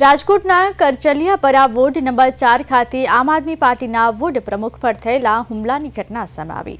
રાજકોટના કરચલિયાપરા ward number ચાર ખાતે આમ આદમી પાર્ટીના વોર્ડ પ્રમુખ પર થયેલા હુમલાની ઘટના સામે આવી.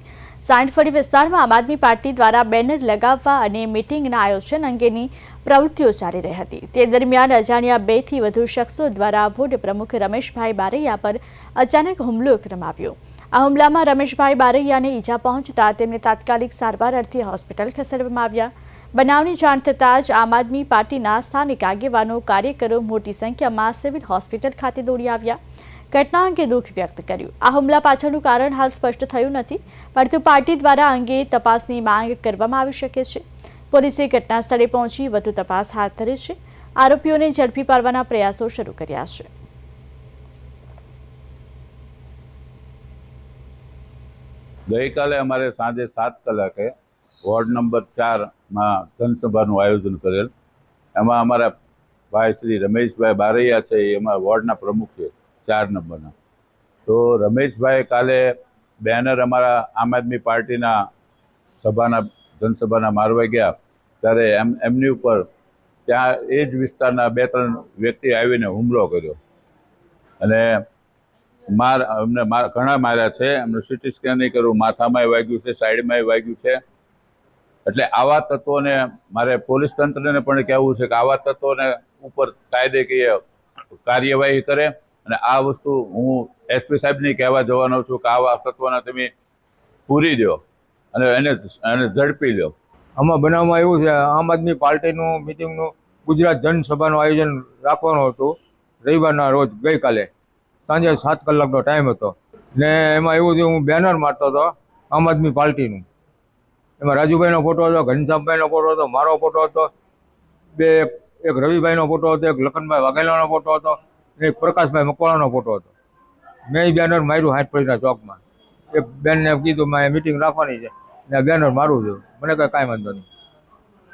સાંઠફળી વિસ્તારમાં આમ આદમી પાર્ટી દ્વારા બેનર લગાવવા અને મિટિંગના આયોજન અંગેની પ્રવૃત્તિઓ ચાલી રહી હતી. તે દરમિયાન અજાણ્યા બેથી વધુ શખ્સો દ્વારા વોર્ડ પ્રમુખ રમેશભાઈ બારૈયા પર અચાનક હુમલો કરવામાં આ હુમલામાં રમેશભાઈ બારૈયાને ઈજા પહોંચતા તેમને તાત્કાલિક સારવાર અર્થે હોસ્પિટલ ખસેડવામાં આવ્યા. બનાવની જાણ થતાં જ આમ આદમી પાર્ટીના સ્થાનિક આગેવાનો કાર્યકરો મોટી સંખ્યામાં સિવિલ હોસ્પિટલ ખાતે દોડી આવ્યા. ઘટના અંગે દુઃખ વ્યક્ત કર્યું. આ હુમલા પાછળનું કારણ હાલ સ્પષ્ટ થયું નથી, પરંતુ પાર્ટી દ્વારા અંગે તપાસની માંગ કરવામાં આવી શકે છે. પોલીસે ઘટના સ્થળે પહોંચી વધુ તપાસ હાથ ધરી છે. આરોપીઓને ઝડપી પાડવાના પ્રયાસો શરૂ કર્યા છે. ગઈકાલે અમારે સાંજે સાત કલાકે વોર્ડ નંબર ચારમાં જનસભાનું આયોજન કરેલ. એમાં અમારા ભાઈ શ્રી રમેશભાઈ બારૈયા છે એમાં વોર્ડના પ્રમુખ છે, ચાર નંબરના. તો રમેશભાઈ કાલે બેનર અમારા આમ આદમી પાર્ટીના સભાના જનસભાના મારવા ગયા. ત્યારે એમ, એમની ઉપર ત્યાં એ જ વિસ્તારના બે, ત્રણ વ્યક્તિ આવીને હુમલો કર્યો. અને માર, અમને માર, ઘણા માર્યા છે. એમને સિટી નહીં કર્યું, માથામાંય વાગ્યું છે, સાઈડમાંય વાગ્યું છે. એટલે આવા તત્વોને મારે પોલીસ તંત્રને પણ કહેવું છે કે આવા તત્વોને ઉપર કાયદેકીય કાર્યવાહી કરે અને આ વસ્તુ હું એસપી સાહેબને કહેવા જવાનો છું કે આવા તત્વોને તમે પૂરી દો અને એને એને ઝડપી લો. આમાં બનાવમાં એવું છે, આમ આદમી પાર્ટીનું મિટિંગનું ગુજરાત જનસભાનું આયોજન રાખવાનું હતું. રવિવારના રોજ ગઈકાલે, સાંજે સાત કલાકનો ટાઈમ હતો. ને એમાં એવું થયું, હું બેનર મારતો હતો આમ આદમી પાર્ટીનું. એમાં રાજુભાઈનો ફોટો હતો, ઘનશ્યામભાઈનો ફોટો હતો, મારો ફોટો હતો, બે, એક રવિભાઈનો ફોટો હતો, એક લખનભાઈ વાઘેલાનો ફોટો હતો, અને એક પ્રકાશભાઈ મકવાણાનો ફોટો હતો. મેં બેનર માર્યું હાટપડીના ચોકમાં. એક બેનને કીધું, મારે મિટિંગ રાખવાની છે. ને બેનર મારું છું. મને કંઈ કાંઈ વાંધો નહીં.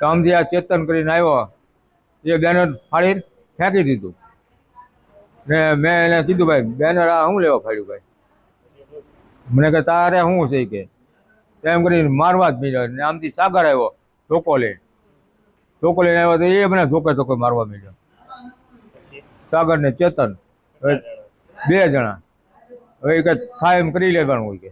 તો આમથી આ ચેતન કરીને આવ્યો, એ બેનર ફાડી ફેંકી દીધું. ને મેં એને કીધું, ભાઈ બેનર આ શું લેવા ફાડ્યું ભાઈ? મને કે, તારે શું છે કે? એમ કરીને મારવા જ મીડ્યો ને આમથી સાગર આવ્યો, ધોકો લઈને. ધોકો લઈને આવ્યો તો એ મને ધોકે ધોકે મારવા મીડ્યો. સાગર ને ચેતન બે જણા. હવે એ થાય એમ કરી લેવાનું હોય કે.